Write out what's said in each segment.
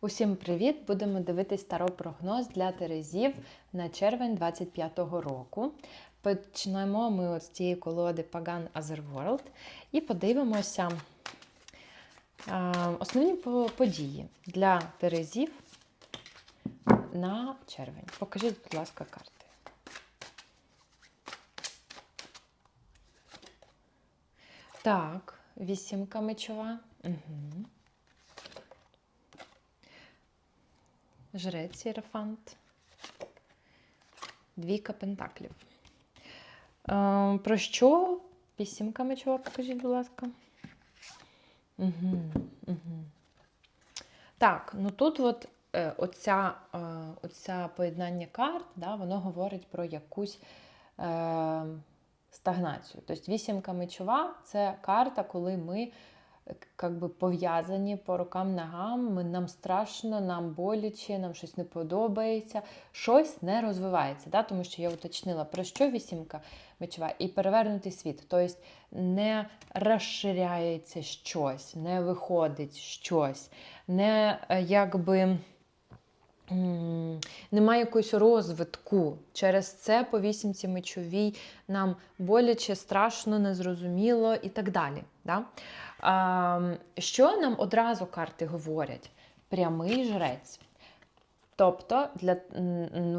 Усім привіт! Будемо дивитись таро прогноз для Терезів на червень 25-го року. Почнемо ми з цієї колоди Pagan Otherworld і подивимося основні події для Терезів на червень. Покажіть, будь ласка, карти. Так, вісімка мечова. Угу. Жрець Єрофант. Двійка пентаклів. Е, про що? Вісімка мечова, покажіть, будь ласка. Угу, угу. Так, ну тут от, е, оця, е, оця поєднання карт, да, воно говорить про якусь е, стагнацію. Тобто вісімка мечова це карта, коли ми как би пов'язані по рукам ногам, нам страшно, нам боляче, нам щось не подобається, щось не розвивається. Да? Тому що я уточнила, про що вісімка мечова і перевернутий світ. Тобто не розширяється щось, не виходить щось, не е, якби. Немає якогось розвитку. Через це по вісімці мечовій нам боляче, страшно, незрозуміло і так далі. Да? А, що нам одразу карти говорять? Прямий жрець. Тобто, для,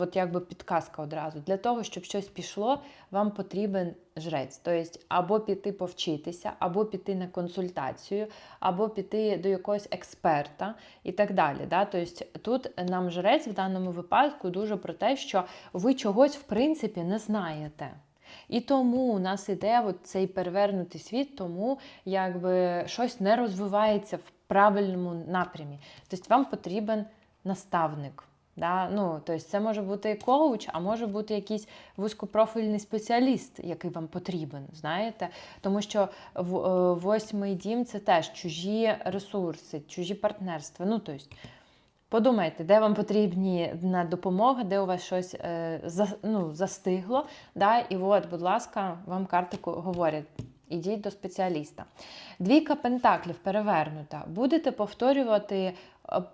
от якби підказка одразу, для того, щоб щось пішло, вам потрібен жрець. Тобто, або піти повчитися, або піти на консультацію, або піти до якогось експерта і так далі. Да? Тобто, тут нам жрець в даному випадку дуже про те, що ви чогось в принципі не знаєте. І тому у нас іде от цей перевернутий світ, тому якби щось не розвивається в правильному напрямі. Тобто вам потрібен наставник. Да? Ну, тобто це може бути коуч, а може бути якийсь вузькопрофільний спеціаліст, який вам потрібен, знаєте? Тому що е, восьмий дім це теж чужі ресурси, чужі партнерства. Ну, тобто, подумайте, де вам потрібні на допомога, де у вас щось е, за, ну, застигло. Да? І от, будь ласка, вам карти говорять. Ідіть до спеціаліста. Двійка пентаклів перевернута. Будете повторювати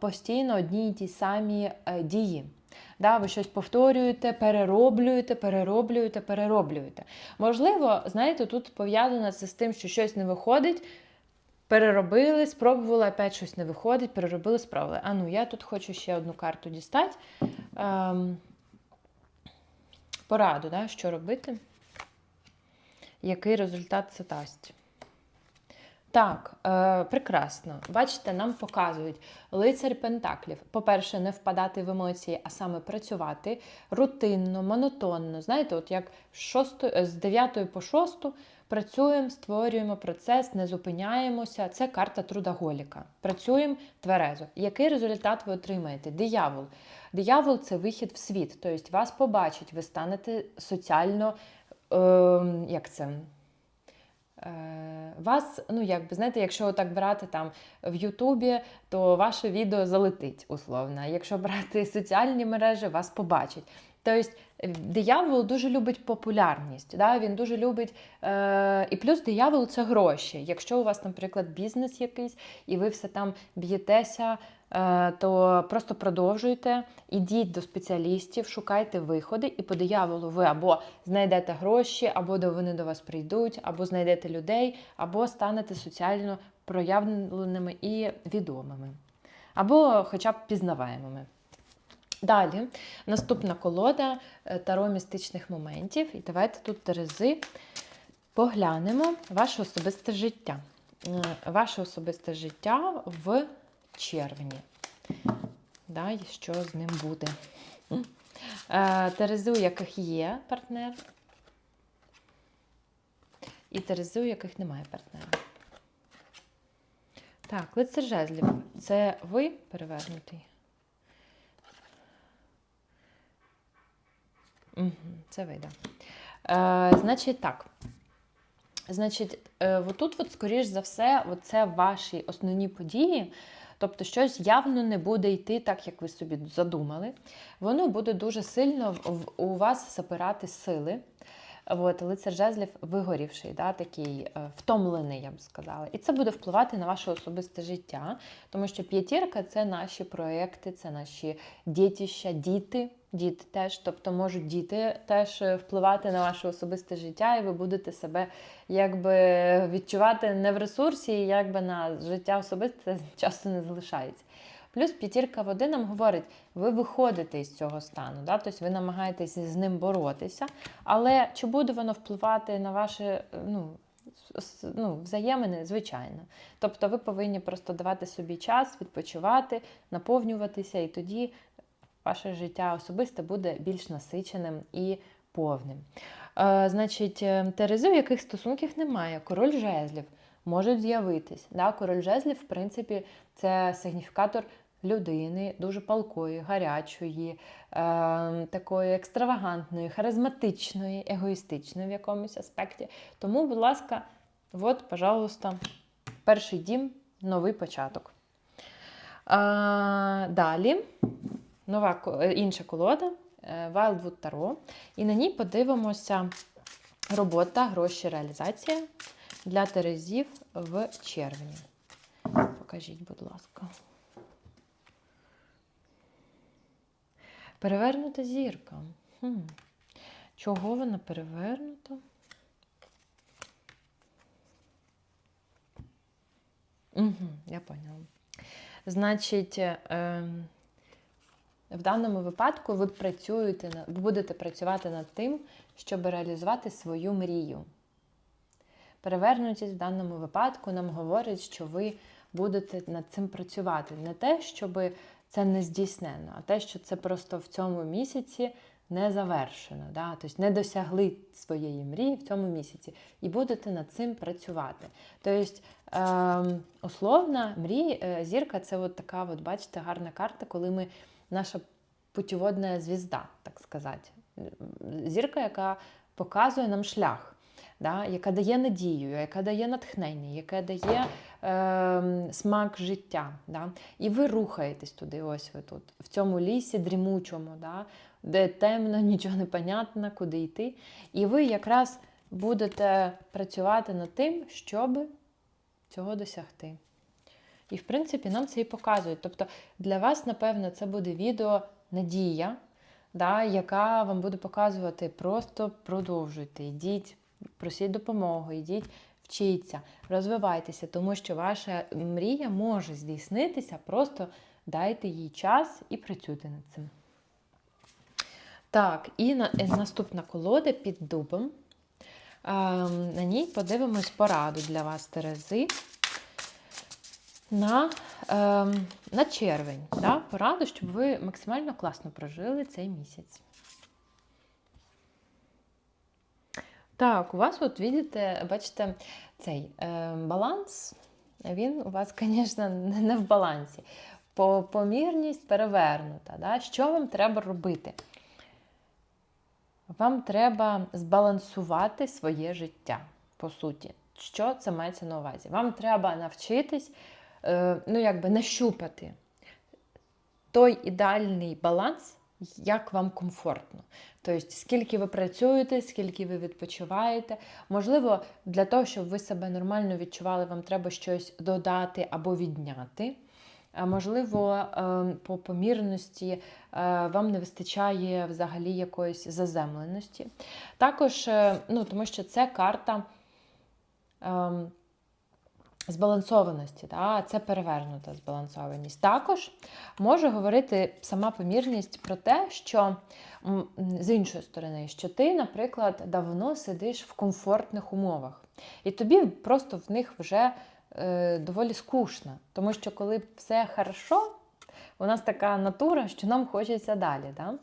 постійно одні й ті самі е, дії. Да, ви щось повторюєте, перероблюєте, перероблюєте, перероблюєте. Можливо, знаєте, тут пов'язано це з тим, що щось не виходить. Переробили, спробували, опять щось не виходить, переробили, спробували. А ну, я тут хочу ще одну карту дістати. Ем, пораду, да, що робити, який результат це дасть. Так, е, прекрасно. Бачите, нам показують лицар Пентаклів. По-перше, не впадати в емоції, а саме працювати рутинно, монотонно. Знаєте, от як з, шосто- е, з 9 по 6 працюємо, створюємо процес, не зупиняємося. Це карта трудоголіка. Працюємо тверезо. Який результат ви отримаєте? Диявол. Диявол це вихід в світ. Тобто вас побачить, ви станете соціально. Е, як це? Е, Вас, ну якби знаєте, якщо так брати там в Ютубі, то ваше відео залетить условно. Якщо брати соціальні мережі, вас побачать. Тобто е, диявол дуже любить популярність, да? він дуже любить. Е, і плюс диявол це гроші. Якщо у вас, наприклад, бізнес якийсь, і ви все там б'єтеся, то просто продовжуйте, ідіть до спеціалістів, шукайте виходи, і по дияволу ви або знайдете гроші, або вони до вас прийдуть, або знайдете людей, або станете соціально проявленими і відомими, або хоча б пізнаваємими. Далі, наступна колода е, таро містичних моментів. І давайте тут Терези поглянемо ваше особисте життя. Е, Ваше особисте життя в червні. Да, і що з ним буде? Е, Терези, у яких є партнер, і Терези, у яких немає партнера. Так, лицар жезлів. Це ви перевернутий? Угу, це вида. Е, значить, так. Значить, е, отут, от, скоріш за все, це ваші основні події. Тобто, щось явно не буде йти так, як ви собі задумали. Воно буде дуже сильно у вас запирати сили. От, лицар жезлів вигорівший, да, такий е, втомлений, я б сказала. І це буде впливати на ваше особисте життя, тому що п'ятірка це наші проекти, це наші дітища, діти. Діти теж, тобто можуть діти теж е, впливати на ваше особисте життя, і ви будете себе якби відчувати не в ресурсі, і якби на життя особисте часто не залишається. Плюс п'ятірка води нам говорить, ви виходите із цього стану, да? тобто ви намагаєтесь з ним боротися, але чи буде воно впливати на ваше ну, ну, взаємини? Звичайно. Тобто ви повинні просто давати собі час, відпочивати, наповнюватися, і тоді ваше життя особисте буде більш насиченим і повним. Е, значить, е, Терези, в яких стосунків немає, король жезлів можуть з'явитись. Да? Король жезлів, в принципі, це сигніфікатор людини, дуже палкої, гарячої, е, такої екстравагантної, харизматичної, егоїстичної в якомусь аспекті. Тому, будь ласка, от, пожалуйста, перший дім, новий початок. А, далі нова е, інша колода е, Wildwood Tarot. І на ній подивимося робота, гроші, реалізація для Терезів в червні. Покажіть, будь ласка. Перевернута зірка. Хм. Чого вона перевернута? Угу, я поняла. Значить, ем, в даному випадку ви працюєте будете працювати над тим, щоб реалізувати свою мрію. Перевернутість в даному випадку нам говорить, що ви будете над цим працювати. Не те, щоб це не здійснено, а те, що це просто в цьому місяці не завершено. Да? Тобто не досягли своєї мрії в цьому місяці. І будете над цим працювати. Тобто, ем, условна мрія, е, зірка це от така, от, бачите, гарна карта, коли ми наша путіводна звізда, так сказати. Зірка, яка показує нам шлях, да, яка дає надію, яка дає натхнення, яка дає е, смак життя. Да. І ви рухаєтесь туди, ось ви тут, в цьому лісі дрімучому, да, де темно, нічого не понятно, куди йти. І ви якраз будете працювати над тим, щоб цього досягти. І, в принципі, нам це і показують. Тобто для вас, напевно, це буде відео надія, да, яка вам буде показувати, просто продовжуйте, йдіть, просіть допомоги, йдіть, вчіться, розвивайтеся, тому що ваша мрія може здійснитися, просто дайте їй час і працюйте над цим. Так, і на, е, наступна колода під дубом. Ем, на ній подивимось пораду для вас, Терези на, ем, на червень. Да? Пораду, щоб ви максимально класно прожили цей місяць. Так, у вас, от видите, бачите, цей е, баланс, він у вас, звісно, не в балансі. По, помірність перевернута. Да? Що вам треба робити? Вам треба збалансувати своє життя, по суті. Що це мається на увазі? Вам треба навчитись е, ну, якби нащупати той ідеальний баланс, як вам комфортно. Тобто, скільки ви працюєте, скільки ви відпочиваєте. Можливо, для того, щоб ви себе нормально відчували, вам треба щось додати або відняти. А можливо, е, по помірності е, вам не вистачає взагалі якоїсь заземленості. Також, е, ну, тому що це карта ем, збалансованості, да? це перевернута збалансованість. Також може говорити сама помірність про те, що з іншої сторони, що ти, наприклад, давно сидиш в комфортних умовах, і тобі просто в них вже е, доволі скучно. Тому що коли все хорошо, у нас така натура, що нам хочеться далі. Да?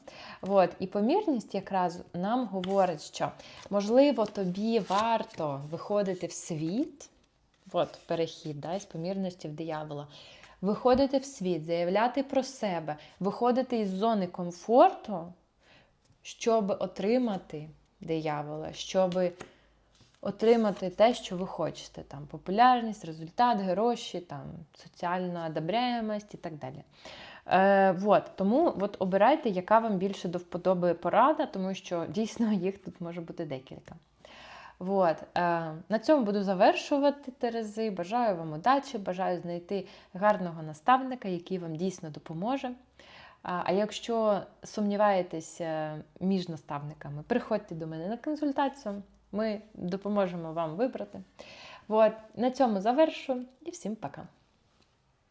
От. І помірність якраз нам говорить, що можливо тобі варто виходити в світ. От перехід да, із помірності в диявола. Виходити в світ, заявляти про себе, виходити із зони комфорту, щоб отримати диявола, щоб отримати те, що ви хочете. Там популярність, результат, гроші, там соціальна одобряємость і так далі. Е, вот, тому от обирайте, яка вам більше до вподоби порада, тому що дійсно їх тут може бути декілька. Вот. Е, на цьому буду завершувати Терези. Бажаю вам удачі, бажаю знайти гарного наставника, який вам дійсно допоможе. А якщо сумніваєтеся між наставниками, приходьте до мене на консультацію, ми допоможемо вам вибрати. От, на цьому завершу і всім пока.